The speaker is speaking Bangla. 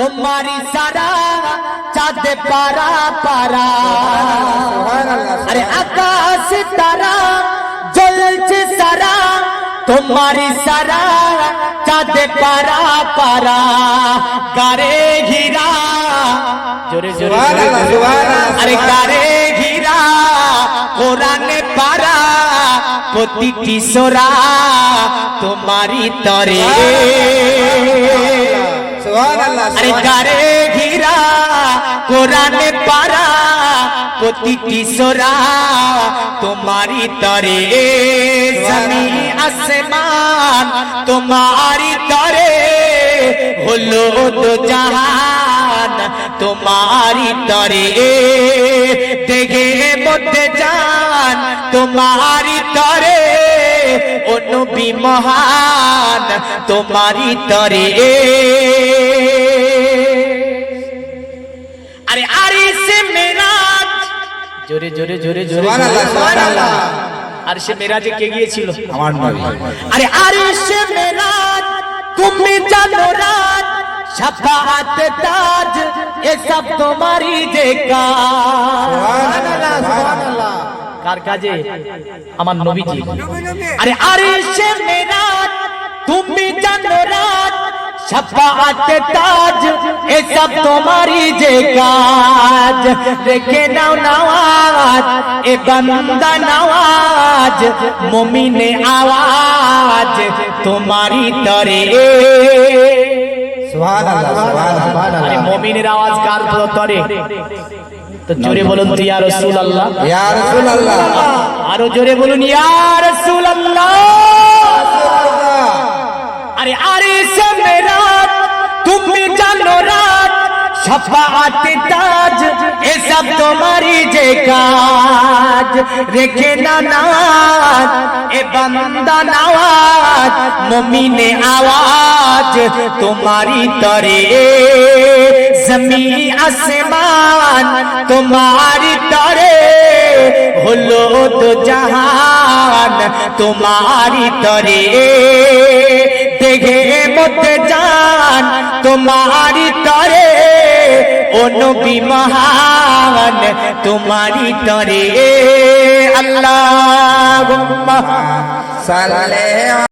তোমারি সারা চাঁদ পারা পারা। আরে আকাশ তারা জ্বলছে সারা তোমারি সারা চাঁদ পারা পারা। গারে হীরা জোরে জোরে। আরে গারে হীরা কোরআনে পারা প্রতিটি সোরা তোমারি তরে। আরে গারে ঘিরা কোরআনে পারা প্রতিটি সোরা তোমারি তরে। জমি আসমান তোমারি তরে হলো তো জাহান তোমারি তরে। দেখে মধ্যে যান তোমারি তরে ও নবী মহান তোমারি তরে। জোরে জোরে জোরে জোরে আর সে মেরাজে কে গিয়েছিল? আমার নবী আরে আরে সে মেরাজ তুমি জানো রাত শাফাআত তাজ এ সব তোমারই যে কাজ। সুবহানাল্লাহ সুবহানাল্লাহ। কার কাজে? আমার নবীজি আরে আরে সে মেরাজ তুমি জানো রাত শাফাআত তাজ এ সব তোমারই যে কাজ। রেখে নাও নওয়াজ এ বান্দা নওয়াজ মুমিনে আওয়াজ তোমারই তরে। সুবহানাল্লাহ আওয়াজ কার তরে? তো জোরে বলুন তো ইয়া রাসূলুল্লাহ। ইয়া রাসূলুল্লাহ। আরও জোরে বলুন ইয়া রাসূলুল্লাহ। শফাআত তাজ এসব তোমারই যে কাজ রেখে না নাজ এ বান্দা নওয়াজ মুমিনে আওয়াজ তোমারই তরে জমি আসমান তোমারই তরে হলো তো জাহান তোমারই তরে দেখে মতে জান তোমারই তরে ও নবী মহান তোমারি তরে আল্লাহ সাল্লাল্লাহু